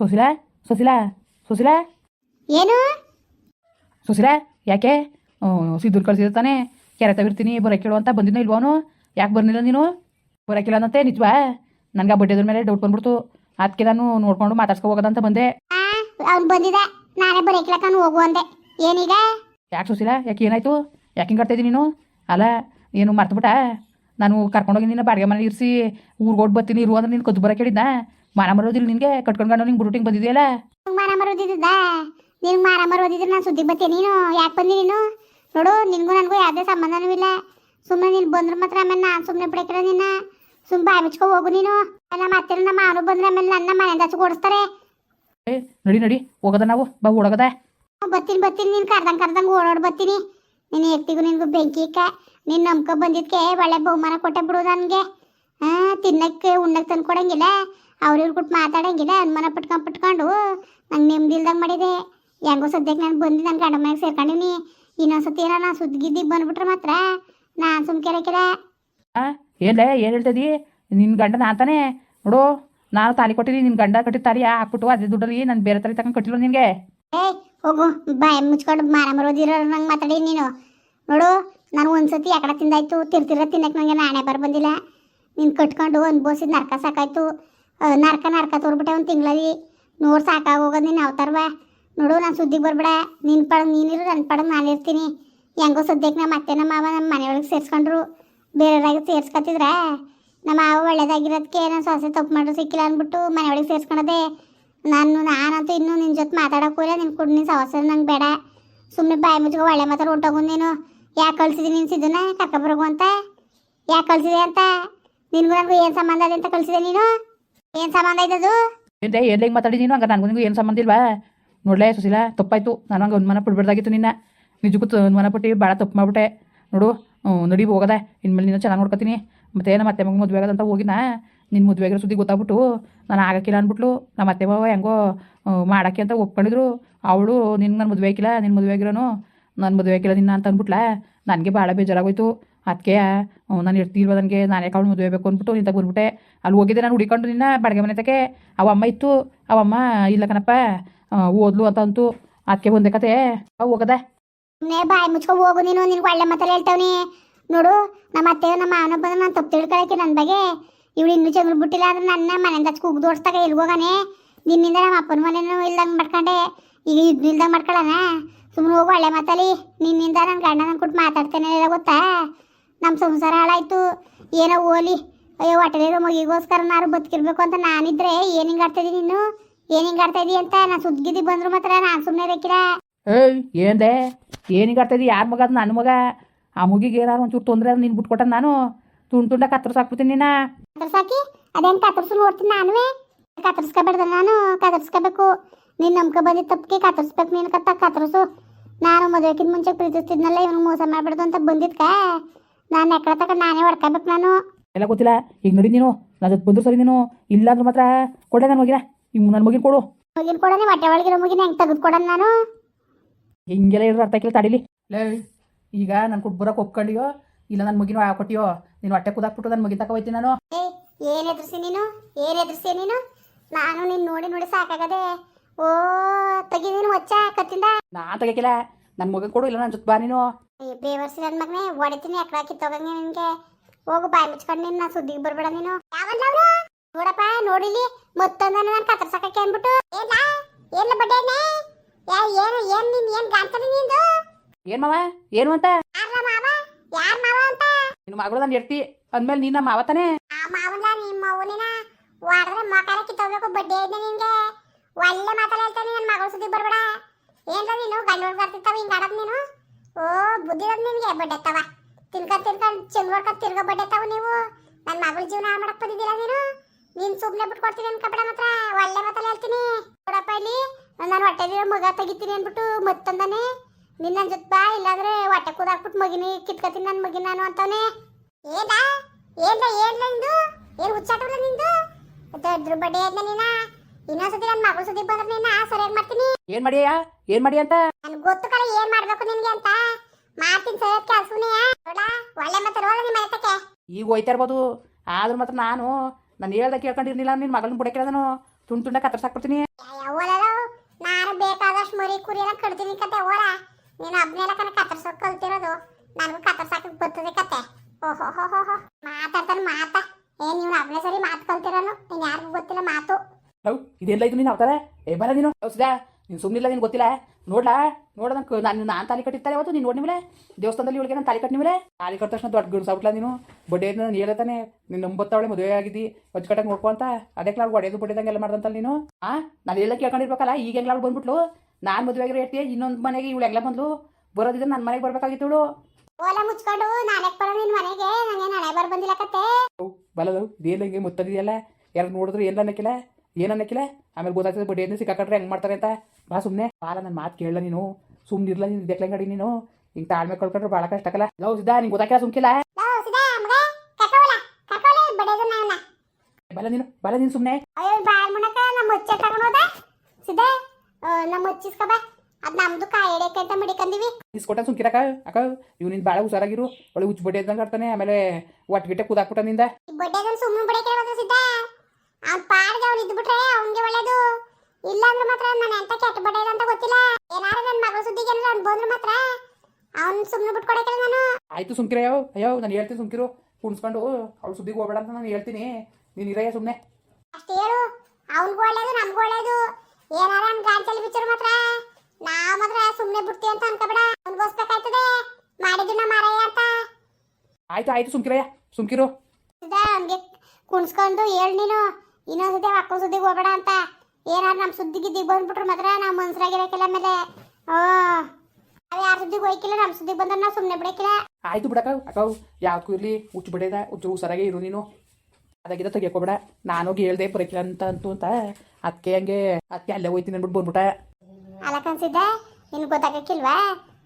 ಸುಶೀಲಾ ಸುಶೀಲಾ ಸುಶೀಲಾ ಏನು? ಸುಶೀಲಾ ಯಾಕೆ? ಸಿದ್ದೂರು ಕಳ್ಸಿರ್ತಾನೆ ಕೆರೆ ತವಿರ್ತೀನಿ ಬರೋಕ್ಕಿಳು ಅಂತ ಬಂದಿದ್ನೋ ಇಲ್ವೋ ಅವನು? ಯಾಕೆ ಬರ್ನಿಲ್ಲ ನೀನು? ಬರೋಕ್ಕಿಲ್ಲ ಅನ್ನತ್ತೆ ನಿಜವಾ? ನನಗೆ ಆ ಬಡ್ಡಿದ್ರ ಮೇಲೆ ಡೌಟ್ ಬಂದ್ಬಿಡ್ತು. ಅದಕ್ಕೆ ನಾನು ನೋಡ್ಕೊಂಡು ಮಾತಾಡ್ಸ್ಕೊ ಹೋಗೋದಂತ ಬಂದೆ. ಅವ್ನು ಬಂದಿದ್ದ ನಾನೇ ಹೋಗು ಅಂದೆ. ಏನೀಗ? ಯಾಕೆ ಸುಶೀಲಾ ಯಾಕೆ ಏನಾಯ್ತು? ಯಾಕೆ ಹಿಂಗೆ ಕಟ್ತಿದ್ದೀನಿ ನೀನು? ಅಲ್ಲ ಏನು ಮರ್ತುಬಿಟ್ಟ? ನಾನು ಕರ್ಕೊಂಡೋಗಿ ನಿನ್ನ ಬಾಡಿಗೆ ಮನೆ ಇರಿಸಿ ಊರ್ಗೋಡ್ ಬರ್ತೀನಿ ಇರು ಅಂದ್ರೆ ನೀನು ಕದ್ದು ಬರೋಕೆ ಹೇಳಿದ್ನ ಮಾನ ಮರೋದಿಲ್ಲ ನಿನಗೆ ಕಟ್ಕೊಂಡು ನಿಂಗೆ ಬುರುಟಿಂಗ್ ಬಂದಿದೆಯಲ್ಲ? ಮಾನ ಮಾರ ಮರೋದಿದ್ದ ನಿನ್ಗೆ ಮಾನ ಮರೋದಿದ್ರೆ ನಾನು ಸುದ್ದಿ ಬತ್ತೆ ನೀನು ಯಾಕೆ ಬಂದಿ ನೀನು? ನೋಡು ನಿನಗೂ ನನಗೂ ಯಾವುದೇ ಸಂಬಂಧನೂ ಇಲ್ಲ. ಸುಮ್ಮನೆ ನೀನು ಬಂದ್ರೆ ಮಾತ್ರ ಆಮೇಲೆ ನಾನು ಸುಮ್ಮನೆ ಬಿಡಕ್ಕಿರ ನಿನ್ನ. ಸುಮ್ಮನೆ ಬಾಯಿ ಮುಚ್ಕೊ ಹೋಗು ನೀನು. ನಮ್ಮ ಅತ್ತೆ ನಮ್ಮ ಅವನು ಬಂದ್ರೆ ಆಮೇಲೆ ನನ್ನ ಮನೆಯಿಂದ ಹಚ್ಚಿ ಓಡಿಸ್ತಾರೆ. ಏ ನಡಿ ನಡಿ ಹೋಗೋದ ನಾವು ಬಾ ಓಡೋಗದ. ಬರ್ತೀನಿ ಬತ್ತೀನಿ ನೀನು ಕರ್ದಂಗೆ ಕರ್ದಂಗೆ ಓಡಾಡಿ ಬರ್ತೀನಿ. ನೀನು ಎತ್ತಿಗೂ ನಿನಗೂ ಬೆಂಕಿ ಇಕ್ಕ. ನೀನು ನಂಬ್ಕೊ ಬಂದಿದ್ದಕ್ಕೆ ಒಳ್ಳೆ ಬಹುಮಾನ ಕೊಟ್ಟೆ ಬಿಡು ನನಗೆ. ಹಾಂ ತಿನ್ನಕ್ಕೆ ಉಣ್ಣಕ್ಕೆ ತಂದು ಕೊಡಂಗಿಲ್ಲ ಅವ್ರ ಇವ್ರು ಕೊಟ್ಟು ಮಾತಾಡಂಗಿಲ್ಲ ಅನುಮಾನ ಪಟ್ಕೊಂಡು ಪಟ್ಕೊಂಡು ನಂಗೆ ನೆಮ್ಮದಿ ಇಲ್ದಂಗೆ ಮಾಡಿದೆ. ಹೆಂಗೋ ಸದ್ಯಕ್ಕೆ ನಾನು ಬಂದು ನನ್ನ ಗಂಡ ಮನೆಗೆ ಸೇರ್ಕೊಂಡಿನಿ ಇನ್ನೊಂದ್ಸತಿ ಏನೋ ನಾನು ಸುದ್ದಿಗಿದ್ದಿಗೆ ಬಂದ್ಬಿಟ್ರೆ ಮಾತ್ರ ನಾನು ಸುಮ್ಕೆರಕಿಲ್ಲ ಆ ಏನ್ಲೇ ಏನು ಹೇಳ್ತದಿ? ನಿನ್ನ ಗಂಡ ನಾನು ತಾನೇ ನೋಡು ನಾನು ತಾಲಿ ಕೊಟ್ಟಿದ್ದೀನಿ ನಿನ್ನ ಗಂಡ ಕಟ್ಟಿದ ತಾಲಿ ಹಾಕ್ಬಿಟ್ಟು ಅದೇ ದುಡ್ಡಲ್ಲಿ ನಾನು ಬೇರೆ ತಾಲಿ ತಗೊಂಡು ಕಟ್ಟಿಲ್ಲ ನಿನಗೆ. ಏ ಹೋಗು ಬಾಯ ಮುಚ್ಕೊಂಡು ಮಾರ ಮರೋದಿರೋ ನಂಗೆ ಮಾತಾಡಿ ನೀನು. ನೋಡು ನಾನು ಒಂದ್ಸತಿ ಯಾಕಡೆ ತಿಂದಾಯ್ತು ತಿರ್ತಿರ ತಿನ್ನಕ್ಕೆ ನನಗೆ ನಾಣೆ ಬರ ಬಂದಿಲ್ಲ ನೀನು ಕಟ್ಕೊಂಡು ಅನ್ಬೋಸಿದ್ ನರ್ಕ ಸಾಕಾಯ್ತು. ನರ್ಕ ನರ್ಕ ತೋರ್ಬಿಟ್ಟೆ ಒಂದು ತಿಂಗಳಲ್ಲಿ. ನೋಡಿ ಸಾಕಾಗೋಗೋದು ನೀನು ಅವತರವಾ ನೋಡು, ನಾನು ಸುದ್ದಿಗೆ ಬರ್ಬೇಡ. ನಿನ್ನ ಪಡ ನೀನಿರು ನನ್ನ ಪಡ, ನಾನು ಇರ್ತೀನಿ. ಹೆಂಗೋ ಸದ್ಯಕ್ಕೆ ನಮ್ಮ ಅತ್ತೆ ನಮ್ಮ ಮಾವ ನಮ್ಮ ಮನೆಯೊಳಗೆ ಸೇರಿಸ್ಕೊಂಡ್ರು. ಬೇರೆಯವ್ರಾಗಿ ಸೇರ್ಸ್ಕೊತಿದ್ರೆ ನಮ್ಮ ಮಾವ ಒಳ್ಳೇದಾಗಿರೋದಕ್ಕೆ ನಾನು ಸೊಸೆ ತಪ್ಪು ಮಾಡ್ರು, ಸಿಕ್ಕಿಲ್ಲ ಅಂದ್ಬಿಟ್ಟು ಮನೆಯೊಳಗೆ ಸೇರಿಸ್ಕೊಳದೆ ನಾನು, ನಾನಂತೂ ಇನ್ನೂ ನಿನ್ನ ಜೊತೆ ಮಾತಾಡೋಕ್ಕೂ ಇಲ್ಲ ನಿನ್ನ ಕುಡ್ ನಿನ್ನ ಸಹವಾಸ ನಂಗೆ ಬೇಡ. ಸುಮ್ಮನೆ ಬಾಯಿ ಮುಚ್ಕೊ ಒಳ್ಳೆ ಮಾತಾಡಿ ಹೊಂಟೋಗು ನೀನು. ಯಾಕೆ ಕಳ್ಸಿದ್ದೀನಿ ನಿನ್ನ ಸಿದ್ದನ್ನ ಕರ್ಕೊಬರೋಗು ಅಂತ? ಯಾಕೆ ಕಳ್ಸಿದೆ ಅಂತ? ನಿನಗೂ ನನಗೂ ಏನು ಸಂಬಂಧ ಇದೆ ಅಂತ ಕಳ್ಸಿದೆ ನೀನು? ಏನು ಸಂಬಂಧ ಇದ್ದದು ಏನ್ಲೇ ಏನ್ಲೇ ಹಿಂಗೆ ಮಾತಾಡಿ ನೀನು? ಹಂಗ ನನಗೂ ನಿಂಗೂ ಏನು ಸಂಬಂಧ ಇಲ್ವಾ? ನೋಡ್ಲೇ ಸುಶೀಲ, ತಪ್ಪಾಯ್ತು. ನಾನು ಹಂಗೆ ಅನುಮಾನ ಪಡ್ಬಾರ್ದಾಗಿತ್ತು ನಿನ್ನ. ನಿಜಕ್ಕೂ ಅನುಮಾನ ಪಟ್ಟು ಭಾಳ ತಪ್ಪು ಮಾಡ್ಬಿಟ್ಟೆ. ನೋಡು ನಡಿ ಹೋಗದ. ಇನ್ಮೇಲೆ ನೀನು ಚೆನ್ನಾಗಿ ನೋಡ್ಕೊತೀನಿ. ಮತ್ತೆ ನಮ್ಮ ಅತ್ತೆ ಮಗ ಮದುವೆ ಆಗೋದಂತ ಹೋಗಿನ ನಿನ್ನ ಮದುವೆ ಆಗಿರೋ ಸುದ್ದಿ ಗೊತ್ತಾಗ್ಬಿಟ್ಟು ನಾನು ಆಗಕ್ಕಿಲ್ಲ ಅಂದ್ಬಿಟ್ಲು ನಮ್ಮ ಅತ್ತೆ ಮಾವ ಹೆಂಗೋ ಮಾಡಕ್ಕೆ ಅಂತ ಒಪ್ಕೊಂಡಿದ್ರು. ಅವಳು, ನಿನ್ಗೆ ನನ್ನ ಮದುವೆ ಆಗಿಲ್ಲ ನಿನ್ನ ಮದುವೆ ಆಗಿರೋನು, ನಾನು ಮದುವೆ ಆಗಿಲ್ಲ ನಿನ್ನ ಅಂತ ಅಂದ್ಬಿಟ್ಲ ನನಗೆ ಭಾಳ ಬೇಜಾರಾಗೋಯ್ತು. ಅದಕ್ಕೆ ನಾನು ಇರ್ತಿಲ್ವ ನನಗೆ? ನಾನೇ ಅವಳು ಮದುವೆ ಬೇಕು ಅಂದ್ಬಿಟ್ಟು ಬಂದ್ಬಿಟ್ಟೆ ಅಲ್ಲಿ ಹೋಗಿದ್ದೆ ನಾನು, ಹುಡಿಕೊಂಡು ನಿನ್ನ ಬಾಡಿಗೆ ಮನೆ ತಕ್ಕೆ. ಅವಮ್ಮ ಇತ್ತು. ಅವಮ್ಮ ಇಲ್ಲ ಕಣಪ್ಪ ಓದ್ಲು ಅಂತ ಅಂತೂ. ಅದಕ್ಕೆ ಒಂದೇ ಕತೆ. ಹೋಗದೆ? ಸುಮ್ಮನೆ ಬಾಯಿ ಮುಚ್ಕೊ ಹೋಗು ನೀನು, ನಿನ್ಗೆ ಒಳ್ಳೆ ಮಾತಲ್ಲಿ ಹೇಳ್ತಾವ್ನಿ. ನೋಡು, ನಮ್ಮ ಅತ್ತೆ ನಮ್ಮ ಮಾವನ ಬಂದು ನಾನು ತಪ್ಪು ತಿಳ್ಕೊಳಕ್ಕೆ ನನ್ನ ಬಗ್ಗೆ ಇವಳು ಇನ್ನೂ ಚಂದ್ರ ಬಿಟ್ಟಿಲ್ಲ ಅಂದ್ರೆ ನನ್ನ ಮನೆಯಿಂದ ಹಚ್ಚಿ ಕೂಗ್ ದೋಡ್ಸ್ದಾಗ ಎಲ್ಗೋಗಾನೆ ನಿನ್ನಿಂದ ನಮ್ಮ ಅಪ್ಪನ ಮನೆನೂ ಇಲ್ದಂಗೆ ಮಾಡ್ಕೊಂಡೆ. ಈಗ ಇದ್ನು ಇಲ್ದಂಗೆ ಮಾಡ್ಕೊಳ್ಳೋಣ ಸುಮ್ಮನೆ ಹೋಗು ಒಳ್ಳೆ ಮಾತಲ್ಲಿ. ನಿನ್ನಿಂದ ನನ್ನ ಗಂಡ ನನ್ನ ಕೊಟ್ಟು ಮಾತಾಡ್ತೇನೆ ಗೊತ್ತಾ? ನಮ್ಮ ಸಂಸಾರ ಹಾಳಾಯ್ತು. ಏನೋ ಓಲಿ. ಅಯ್ಯೋ ಹೊಟ್ಟೆಲಿರೋ ಮಗಿಗೋಸ್ಕರ ನಾನು ಬದುಕಿರ್ಬೇಕು ಅಂತ ನಾನಿದ್ರೆ ಏನು ಹಿಂಗೆ ಆಡ್ತಾ ನೀನು? ಏನು ಹಿಂಗೆ ಆಡ್ತಾ ಇದೀಯ ಅಂತ? ನಾನು ಸುದ್ದಿಗಿದ್ದಿ ಬಂದ್ರು ಮಾತ್ರ ನಾನು ಸುಮ್ಮನೆ ಬೇಕಿರ ಏಯ್ ఏందే ಏನಿಗೆ ಆಡ್ತಾ ಯಾರ ಮಗ ಅದು ನನ್ನ ಮಗ? ಆ ಮುಗಿಗೆ ಏನಾರು ಒಂಚೂರು ತೊಂದರೆ ನೀನು ಬಿಟ್ಕೊಟ್ಟ ನಾನು? ತುಂಡು ತುಂಡ ಕತ್ರ ನೀನು. ಕತ್ತರ್ಸಾಕಿ? ಅದೇನು ಕತ್ತರ್ಸು ನೋಡ್ತೀನಿ ನಾನುವೇ? ಕತ್ತರ್ಸ್ಕೋಬೇಡ್ದ ನಾನು ಕತ್ತರಿಸ್ಕೋಬೇಕು. ನೀನು ನಮ್ಕ ಬಂದಿದ್ದ ತಪ್ಪಿಗೆ ಕತ್ತರಿಸ್ಬೇಕು ನೀನು ಕತ್ತ ಕತ್ತರಿಸು. ನಾನು ಮದುವೆಕಿನ ಮುಂಚೆ ಪ್ರೀತಿಸ್ತಿದ್ನಲ್ಲ ಇವನು ಮೋಸ ಮಾಡ್ಬಿಡ್ದು ಅಂತ ಬಂದಿದ್ಕ? ನಾನು ಎಕ್ಕಳ ತಕ ನಾನೇ ಹೊಡ್ಕೋಬೇಕು ನಾನು. ಎಲ್ಲ ಗೊತ್ತಿಲ್ಲ? ಈಗ ನಡಿ ನೀನು. ನಾನು ಜೊತೆ ಬಂದ್ರು ಸರಿ ನೀನು. ಇಲ್ಲ ಅಂದ್ರೆ ಮಾತ್ರ ಕೊಡೆ ನನ್ನ ಮಗಿನ. ಈಗ ನನ್ನ ಮಗಿನ ಕೊಡು. ಮಗಿನ ಕೊಡನೆ ಹೊಟ್ಟೆ ಒಳಗಿರೋ ಮಗಿನ ಹೆಂಗ್ ತೆಗೆದು ಕೊಡೋಣ ನಾನು? ಹಿಂಗೆಲ್ಲ ಹೇಳಿದ್ರೆ ಅರ್ಥ ಆಗಿಲ್ಲ ತಡೀಲಿ. ಲೇ ಈಗ ನಾನು ಕೊಟ್ಟು ಬರೋಕೆ ಒಪ್ಕೊಂಡಿಯೋ? ಇಲ್ಲ ನನ್ನ ಮಗಿನ ಕೊಟ್ಟಿಯೋ ನೀನು ಹೊಟ್ಟೆ ಕುದಾಕ್ಬಿಟ್ಟು ನನ್ನ ಮಗಿನ ತಕ ಹೋಯ್ತೀನಿ ನಾನು. ಏ ಏನು ಎದುರಿಸಿ ನೀನು? ಏನು ಎದುರಿಸಿ ನೀನು? ನಾನು ನಿನ್ನ ನೋಡಿ ನೋಡಿ ಸಾಕಾಗದೆ. ಓ ತೆಗಿದೀನಿ ನೀನು ಹೊಚ್ಚ ಕತ್ತಿಂದ. ನಾನು ತೆಗಿಯಕ್ಕಿಲ್ಲ ನನ್ನ ಮಗನ ಕೊಡು ಇಲ್ಲ ನನ್ನ ಜೊತೆ ಬಾ ನೀನು. ಬೇವರ್ಸಿ ನನ್ನ ಮಗನೇ ಹೊಡಿತೀನಿ ಎಕ್ಕಡ ಕಿತ್ತೋಗಂಗೆ ನಿನಗೆ? ಹೋಗು ಬಾಯಿ ಮುಚ್ಕೊಂಡು ನಿನ್ನ ಸುದ್ದಿಗೆ ಬರ್ಬೇಡ ನೀನು. ಯಾವಲ್ಲವ್ರು ನೋಡಪ್ಪ ನೋಡಿಲಿ ಮತ್ತೊಂದ ನಾನು ಕತ್ತರ್ಸಕ್ಕೆ ಅಂದ್ಬಿಟ್ಟು. ಏನ ಏನ ಬಡ್ಡೇನೆ ಏನು ಏನ್ ನಿನ್ ಏನ್ ಗಾಂತಲಿ ನಿಂದು? ಏನು ಮಾವ? ಏನು ಅಂತ? ಯಾರ ಮಾವ? ಯಾರ ಮಾವ ಅಂತ? ನಿನ್ನ ಮಗಳು ನಾನು ಎಡ್ತಿ ಅಂದಮೇಲೆ ನೀನು ಮಾವ ತಾನೇ? ಆ ಮಾವನ ನಿಮ್ಮ ಅವನಿನ ಹೊಡೆದ್ರೆ ಮಕಾರ ಕಿತ್ತೋಗ್ಬೇಕು ಬಡ್ಡೆ ಇದೆ ನಿನ್ಗೆ ಒಳ್ಳೆ ಮಾತಾಡ ಹೇಳ್ತಾನೆ ನನ್ನ ಮಗಳ ಸುದ್ದಿ ಬರ್ಬೇಡ. ಏನ್ರ ನೀನು ಗಂಡು ಬರ್ತಿರ್ತಾವ, ಹಿಂಗ ಆಡದ್ ನೀನು? ಓ, ಬುದ್ಧಿ ನಿನಗೆ, ಬಡ್ಡೆತ್ತವ. ತಿನ್ಕೊಂಡ್ ತಿನ್ಕೊಂಡ್ ಚೆಂಗ್ ಹೊಡ್ಕೊಂಡ್ ತಿರ್ಗೋ ಬಡ್ಡೆತ್ತವ ನೀವು? ನನ್ನ ಮಗಳ ಜೀವನ ಮಾಡಕ್ ಬಂದಿದ್ದೀರಾ ನೀನು? ನೀನ್ ಸುಮ್ಮನೆ ಬಿಟ್ಕೊಡ್ತೀನಿ ಅನ್ಕಬೇಡ ಮಾತ್ರ, ಒಳ್ಳೆ ಮಾತಲ್ಲ ಹೇಳ್ತೀನಿ. ನೋಡಪ್ಪ ಇಲ್ಲಿ, ನಾನು ಹೊಟ್ಟೆ ಮಗ ತೆಗಿತೀನಿ ಅನ್ಬಿಟ್ಟು ಮತ್ತಂದಾನೆ. ನಿನ್ನ ಜೊತೆ ಬಾ, ಇಲ್ಲಾಂದ್ರೆ ಹೊಟ್ಟೆ ಕೂದಾಕ್ಬಿಟ್ಟು ಮಗಿನಿ ಕಿತ್ಕೊತೀನಿ ನನ್ನ ಮಗಿನ ನಾನು ಅಂತವನೇ. ಏನ ಏನ್ಲ ಏನ್ಲ ನಿಂದು? ಏನ್ ಹುಚ್ಚಾಟವಲ್ಲ ನಿಂದು? ದೊಡ್ಡ ಬಡ್ಡೆ ಏನ ನೀನ? ಇನ್ನೊಂದ್ಸತಿ ನನ್ನ ಮಗು ಸುದ್ದಿ ಬಂದ್ರೆ ನಿನ್ನ ಸರಿಯಾಗಿ ಮಾಡ್ತೀನಿ. ಏನು ಮಾಡಿಯಾ? ಏನು ಮಾಡಿ ಅಂತ? ನನ್ಗೆ ಗೊತ್ತು ಕಲ ಏನ್ ಮಾಡ್ಬೇಕು ನಿನ್ಗೆ ಅಂತ. ಮಾಡ್ತೀನಿ ಸರಿಯಾದ ಕೆಲ್ಸನೇ. ನೋಡ ಒಳ್ಳೆ ಮತ್ತೆ ರೋಗ ನಿಮ್ಮ ಮನೆತಕ್ಕೆ. ಈಗ ಹೋಯ್ತಾ ಇರ್ಬೋದು. ಆದ್ರೂ ಮಾತ್ರ ನಾನು ನಾನು ಹೇಳ್ದ ಕೇಳ್ಕೊಂಡಿರ್ಲಿಲ್ಲ ನಿನ್ನ ಮಗಳನ್ನ ಬುಡಕ್ಕೆ ನಾನು ತುಂಡು ತುಂಡ ಕತ್ತರ್ಸಾಕ್ಬಿಡ್ತೀನಿ ನಾನು ಬೇಕಾದಷ್ಟು ಮರಿ ಕುರಿ ಎಲ್ಲ ಕಡ್ತೀನಿ ಕತೆ ಓಲ. ನೀನು ಅಬ್ನೆಲ್ಲ ಕಣ ಕತ್ತರ್ಸೋಕ್ ಕಲ್ತಿರೋದು. ನನಗೂ ಕತ್ತರ್ಸಾಕ ಬರ್ತದೆ ಕತೆ. ಓಹೋ ಹೋ ಹೋ ಮಾತಾಡ್ತಾನೆ ಮಾತ. ಏನ್ ನೀವು ಅಬ್ನೇ ಸರಿ ಮಾತು ಕಲ್ತಿರೋನು? ನೀನು ಯಾರಿಗೂ ಗೊತ್ತಿಲ್ಲ ಮಾತು. ಹೌ ಇದೆಲ್ಲ ಇದು ನೀನು ಅವತಾರ? ಏ ಬರ ನೀನು. ಹೌದಾ ನೀನು ಸುಮ್ಮನಿಲ್ಲ ನಿನ್ ಗೊತ್ತಿಲ್ಲ. ನೋಡ್ಲಾ ನೋಡ ನಾನು ನಾನು ತಾಲಿ ಕಟ್ಟಿರ್ತಾರೆ ಅವತ್ತು ನೀನು ನೋಡಿ ಮೇಲೆ ದೇವಸ್ಥಾನದಲ್ಲಿ ಇವಳಿಗೆ ನಾನು ತಾಲಿ ಕಟ್ಟಿ ಮೇಲೆ ತಾಲಿ ಕಟ್ಟ ತಕ್ಷಣ ದೊಡ್ಡ ಗಂಡ್ಸಾಬಿಟ್ಲ ನೀನು. ಬಡ್ಡೆ ನಾನು ಹೇಳ್ತಾನೆ ನೀನು ನಂಬತ್ತಾವಳೆ ಮದುವೆ ಆಗಿದ್ದಿ ಕಟ್ಟಾಗ ನೋಡ್ಕೊ ಅಂತ. ಅದಕ್ಕೆ ನಾವು ಒಡೆದು ಬಡ್ಡೆದಂಗೆಲ್ಲ ಮಾಡ್ದಂತಲ್ಲ ನೀನು. ಆ ನಾನು ಎಲ್ಲ ಕೇಳ್ಕೊಂಡಿರ್ಬೇಕಲ್ಲ ಈಗ ಹೆಂಗ್ಲ ಬಂದ್ಬಿಟ್ಲು? ನಾನು ಮದುವೆ ಆಗಿರೋ ಹೇಳ್ತೀಯ ಇನ್ನೊಂದು ಮನೆಗೆ ಇವಳು ಎಲ್ಲ ಬಂದ್ಲು? ಬರೋದಿದ್ರೆ ನನ್ನ ಮನೆಗೆ ಬರ್ಬೇಕಾಗಿತ್ತು ಓಲ ಮುಚ್ಕೊಂಡು ನಾಳೆ ಬರೋ ನಿನ್ ಮನೆಗೆ? ನಂಗೆ ನಾಳೆ ಬರ್ ಬಂದಿಲ್ಲ ಕತೆ ಬಲದು ಇದೇನು ಹಿಂಗೆ ಮುತ್ತದಿದೆಯಲ್ಲ? ಯಾರು ನೋಡಿದ್ರು ಏನು ಅನ್ನಕ್ಕಿಲ್ಲ? ಏನು ಅನ್ನಕ್ಕಿಲ್ಲ? ಆಮೇಲೆ ಗೊತ್ತಾಗ್ತದೆ ಬಡ್ಡಿ ಏನು ಸಿಕ್ಕಾಕಟ್ರೆ ಹೆಂಗ್ ಮಾಡ್ತಾರೆ ಅಂತ. ಬಾ ಸುಮ್ನೆ. ಬಾಲ ನನ್ನ ಮಾತು ಕೇಳಲ್ಲ ನೀನು. ಸುಮ್ಮನಿರ್ಲ ನೀನು ಇದಕ್ಕೆ ನೀನು. ಹಿಂಗೆ ತಾಳ್ಮೆ ಕಳ್ಕೊಂಡ್ರೆ ಭಾಳ ಕಷ್ಟ ಆಗಲ್ಲ ಲವ್ ಸಿದ್ದ? ನಿಂಗೆ ಗೊತ್ತಾಗಿಲ್ಲ ಸುಮ್ಕಿಲ್ಲ? ಬಲ ನೀನು ಬಲ ನೀನು ಸುಮ್ಮನೆ ಅಯ್ಯೋ ಬಾಳ್ ಮುಣಕ ನಮ್ಮ ಮುಚ್ಚ ತಗೊಂಡೋದ ಸಿದಾ ನಮ್ಮ ಮುಚ್ಚಿಸ್ಕ ಬಾ. ಅದ್ ನಮ್ದು ಕಾಯಿ ಎಡೆಕೆ ಅಂತ ಮಡಿಕಂದಿವಿ. ಇಸ್ಕೊಟ್ಟ ಸುಮ್ಕಿರಕ ಅಕ್ಕ ಇವ್ ನಿನ್ ಭಾಳ ಹುಷಾರಾಗಿರು. ಒಳ್ಳೆ ಹುಚ್ಚು ಬಡ್ಡೆ ಇದ್ದಂಗೆ ಆಡ್ತಾನೆ ಆಮೇಲೆ ಒಟ್ಟಿಗಿಟ್ಟೆ ಕೂದಾಕ್ಬಿಟ್ಟ ನಿಂದ. ಈ ಬಡ್ಡೆದನ್ ಸುಮ್ಮನೆ ಬಡಕೆ ಇರೋದು ಸಿದ್ದ. ಅವ್ನ್ ಪಾಡ್ಗೆ ಅವ್ನು ಇದ್ಬಿಟ್ರೆ ಅವ್ನಿಗೆ ಒಳ್ಳೇದು. ಇಲ್ಲ ಅಂದ್ರೆ ಮಾತ್ರ ನಾನು ಎಂತ ಕೆಟ್ಟ ಬಡ ಅಂತ ಗೊತ್ತಿಲ್ಲ. ಏನಾರು ನನ್ನ ಮಗಳ ಸುದ್ದಿಗೆ ಏನಾರು ಅವ್ನು ಬಂದ್ರೆ ಮಾತ್ರ. ಅವ್ನು ಸುಮ್ಮನೆ ಬಿಟ್ಕೊಡಕ್ಕೆ ನಾನು. ಆಯ್ತು ಸುಮ್ಕಿರ ಅಯ್ಯೋ ಅಯ್ಯೋ ನಾನು ಹೇಳ್ತೀನಿ ಸುಮ್ಕಿರು. ಕುಣಿಸ್ಕೊಂಡು ಅವ್ಳು ಸುದ್ದಿಗೆ ಹೋಗ್ಬೇಡ ಅಂತ ನಾನು ಹೇಳ್ತೀನಿ. ನೀನು ಇರಯ್ಯ ಸುಮ್ಮನೆ ಅಷ್ಟೇ ಹೇಳು. ಅವ್ನಿಗೂ ಒಳ್ಳೇದು ನಮ್ಗೂ ಒಳ್ಳೇದು. ಏನಾರ ಅವ್ನ ಗಾಂಚಲಿ ಬಿಚ್ಚರು ಮಾತ್ರ. ನಾವು ಮಾತ್ರ ಸುಮ್ಮನೆ ಬಿಡ್ತೀವಿ ಅಂತ ಅನ್ಕೋಬೇಡ. ಅವ್ನಿಗೋಸ್ಬೇಕಾಯ್ತದೆ ಮಾಡಿದ್ದು ಮಾರಯ್ಯ ಅಂತ. ಆಯ್ತು ಆಯ್ತು ಸುಮ್ಕಿರಯ್ಯ. ಸುಮ್ಕಿರು. ಕುಣ್ಸ್ಕೊಂಡು ಹೇಳ್ ನೀನು. ಇನ್ನೊಂದ್ಸತಿ ಅಕ್ಕನ ಸುದ್ದಿಗೆ ಹೋಗ್ಬೇಡ ಅಂತ. ಏನಾರು ನಮ್ಮ ಸುದ್ದಿ ಗಿದ್ದಿಗೆ ಬಂದ್ಬಿಟ್ರೆ ಮಾತ್ರ ನಾವು ಮನ್ಸರಾಗಿರಕ್ಕಿಲ್ಲ ಆಮೇಲೆ. ಓ ನಾವು ಯಾರ ಸುದ್ದಿಗೆ ಹೋಯ್ಕಿಲ್ಲ ನಮ್ಮ ಸುದ್ದಿಗೆ ಬಂದ್ರೆ ನಾವು ಸುಮ್ಮನೆ ಬಿಡಕ್ಕಿಲ್ಲ ಆಯ್ತು ಬಿಡಕ ಅಕ್ಕವು ಯಾವ್ದಕ್ಕೂ ಇರಲಿ ಹುಚ್ಚು ಬಿಡದ ಹುಚ್ಚು ಹುಷಾರಾಗೆ ಇರು ನೀನು. ಅದಾಗಿದ ತೆಗಿಯೋಕೋಬೇಡ ನಾನು ಹೇಳ್ದೆ ಬರಕಿಲ್ಲ ಅಂತ ಅಂತೂ ಅಂತ. ಅದಕ್ಕೆ ಹಂಗೆ ಅದಕ್ಕೆ ಅಲ್ಲೇ ಹೋಯ್ತೀನಿ ಅಂದ್ಬಿಟ್ಟು ಬಂದ್ಬಿಟ್ಟ. ಅಲ್ಲ ಕನ್ಸಿದ್ದ ನಿನ್ ಗೊತ್ತಾಗಕ್ಕಿಲ್ವಾ?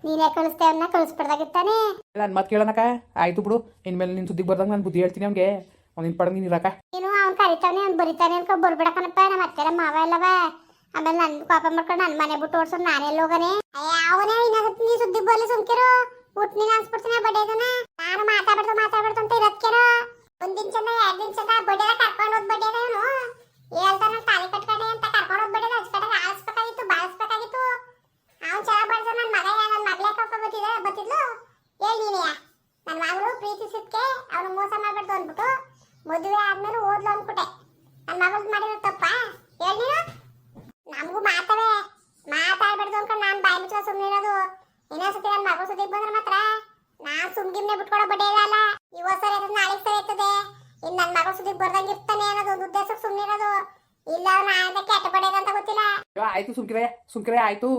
ನೀನೇ ಕಳಿಸ್ತೇವನ್ನ ಕಳಿಸ್ಬಿಡ್ದಾಗಿತ್ತಾನೆ. ನನ್ನ ಮಾತು ಕೇಳೋಣಕ್ಕ. ಆಯ್ತು ಬಿಡು ಇನ್ಮೇಲೆ ನಿನ್ ಸುದ್ದಿಗೆ ಬರ್ದಂಗೆ ನಾನು ಬುದ್ಧಿ ಹೇಳ್ತೀನಿ ಅವ್ನಿಗೆ. ಅವ್ನಿನ ಪಡ ನೀನು ಇರಾಕ ನೀನು ಅವ್ನು ಕರಿತಾನೆ ಅವ್ನು ಬರಿತಾನೆ ಅನ್ಕೊ ಬರ್ಬಿಡಕನಪ್ಪ ನಮ್ಮ ಅತ್ತೆರ ಮಾವ ಇಲ್ಲವ? ಆಮೇಲೆ ನನ್ನ ಪಾಪ ಮಾಡ್ಕೊಂಡು ನನ್ನ ಮನೆ ಬಿಟ್ಟು ಓಡ್ಸೋದು ನಾನೇ ಹೋಗನೆ ಅವನೇ ಏನಾಗುತ್ತೆ ನೀ ಸುದ್ದಿ ಬರ್ಲಿ ಸುಮ್ಕಿರು. ಊಟ ನೀನು ಅನ್ಸ್ಬಿಡ್ತೀನಿ ಬಡ್ಡೆದನ ನಾನು ಮಾತಾಡ್ಬಿಡ್ತು ಮಾತಾಡ್ಬಿಡ್ತು ಅಂತ ಇರತ್ಕಿರು ಒಂದ್ ದಿನ ಚಂದ, ಎರಡ್ ದಿನ ಚಂದ ಬಡ್ಡೆದ ಕರ್ಕೊಂಡು ಹೋದ್ ಬಡ್ಡೆದ ಇವನು ಹೇಳ್ತಾನ ತಾಲಿ ಕಟ್ಕಡೆ ಅಂತ ಕರ್ಕೊಂಡು ಹೋದ್ ಬಡ್ಡೆದ ಹಚ್ಕಡೆ ಆಳಿಸ್ಬೇಕಾಗಿತ್ತು, ಬಾಳಿಸ್ಬೇಕಾಗಿತ್ತು. ಅವ್ನು ಚೆನ್ನಾಗಿ ಬಡ್ದ ನನ್ನ ಮಗ ನನ್ನ ಮಗಳೇ ಕರ್ಕೊಂಡು ಬರ್ತಿದ್ದ ಬತ್ತಿದ್ಲು ಹೇಳಿ ನೀನೆಯಾ? ನನ್ನ ಮಗಳು ಪ್ರೀತಿಸಿದ್ಕೆ, ಅವನು ಮೋಸ ಮಾಡ್ಬಿಡ್ತು ಅಂದ್ಬಿಟ್ಟು ಮದುವೆ ಆದ್ಮೇಲೆ ಓದ್ಲು ಅಂದ್ಬಿಟ್ಟೆ ನನ್ನ ಮಗಳು ಮಾಡಿರೋ ತಪ್ಪ? ಹೇಳಿ ನಮಗೂ ಮಾತಾಡೆ ಮಾತಾಡ್ಬಿಡ್ದು ಅನ್ಕೊಂಡು ನಾನು ಬಾಯಿ ಮುಚ್ಚ ಸುಮ್ಮನೆ ಇರೋದು. ಇನ್ನೊಂದ್ಸತಿ ನನ್ನ ಮಗು ಸುದ್ದಿ ಬಂದ್ರೆ ಮಾತ್ರ ನಾನು ಸುಮ್ಗಿಮ್ನೆ ಬಿಟ್ಕೊಡೋ ಬಡ್ಡೆ ಇರಲ್ಲ ಇವತ್ತು ಸರಿ ಇರ್ತದೆ ನಾಳೆ ಸರಿ ಇರ್ತದೆ. ಇನ್ನು ನನ್ನ ಮಗಳು ಸುದ್ದಿ ಬರ್ದಂಗೆ ಇರ್ತಾನೆ ಅನ್ನೋದು ಒಂದು ಉದ್ದೇಶಕ್ಕೆ ಸುಮ್ಮನೆ ಇರೋದು. ಇಲ್ಲ ನಾನು ಕೆಟ್ಟ ಪಡೆಯದ ಅಂತ ಗೊತ್ತಿಲ್ಲ. ಆಯ್ತು ಸುಮ್ಕಿರೆ ಸುಮ್ಕಿರೆ ಆಯ್ತು.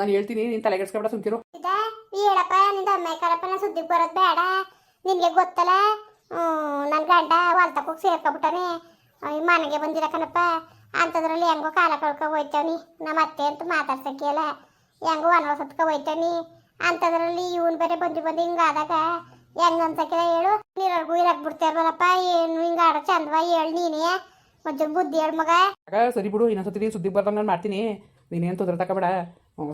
ನಾನು ಹೇಳ್ತೀನಿ ನೀನು ತಲೆಗೆಡ್ಸ್ಕೊಬೇಡ ಸುಮ್ಕಿರು. ಹೇಳಪ್ಪ ನಿಂದ ಅಮ್ಮ ಕರಪ್ಪ ನಾ ಸುದ್ದಿಗೆ ಬರೋದು ಬೇಡ. ನಿನಗೆ ಗೊತ್ತಲ್ಲ ನನ್ನ ಗಂಡ ಹೊಲ್ತಕ್ಕೆ ಹೋಗಿ ಸೇರ್ಕೊಬಿಟ್ಟಾನೆ ಈ ಮನೆಗೆ ಬಂದಿರ ಕಣಪ್ಪ. ಅಂಥದ್ರಲ್ಲಿ ಹೆಂಗೋ ಕಾಲ ಕಳ್ಕೊ ಹೋಯ್ತಾವ್ನಿ. ನಮ್ಮ ಅತ್ತೆ ಅಂತ ಮಾತಾಡ್ಸಕ್ಕಿಯಲ್ಲ ಹೆಂಗೋ ವನವಾಸತ್ಕ ಹೋಯ್ತಾನಿ ಅಂಥದ್ರಲ್ಲಿ ಇವನ್ ಬೇರೆ ಬಂದು ಬಂದು ಹಿಂಗಾದಾಗ ಹೆಂಗ ಅನ್ಸಕ್ಕಿಲ್ಲ ಹೇಳು. ನೀರಗೂ ಇರಕ್ ಬಿಡ್ತಾರಲ್ಲಪ್ಪ ಏನು ಹಿಂಗೆ ಆಡೋ ಚಂದವ ಹೇಳು ನೀನೇ. ಮಜ್ಜನ್ ಬುದ್ಧಿ ಹೇಳು ಮಗ. ಸರಿ ಬಿಡು. ಇನ್ನೊಂದ್ಸತಿ ಸುದ್ದಿಗೆ ಬರ್ತಾನೆ ನಾನು ಮಾಡ್ತೀನಿ. ನೀನೇನು ತೊಂದರೆ ತಗೋಬೇಡ.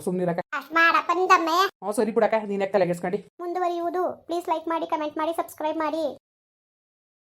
ಸುಮ್ಮನಿರಕ ಮಾಡಪ್ಪ ನಿಂದಮ್ಮಯ್ಯ ಹ್ಞೂ ಸರಿ ಬಿಡಕ್ಕ. ನೀನು ತಲೆಗೆಸ್ಕೊಂಡು ಮುಂದುವರಿಯುವುದು. ಪ್ಲೀಸ್ ಲೈಕ್ ಮಾಡಿ ಕಮೆಂಟ್ ಮಾಡಿ ಸಬ್ಸ್ಕ್ರೈಬ್ ಮಾಡಿ.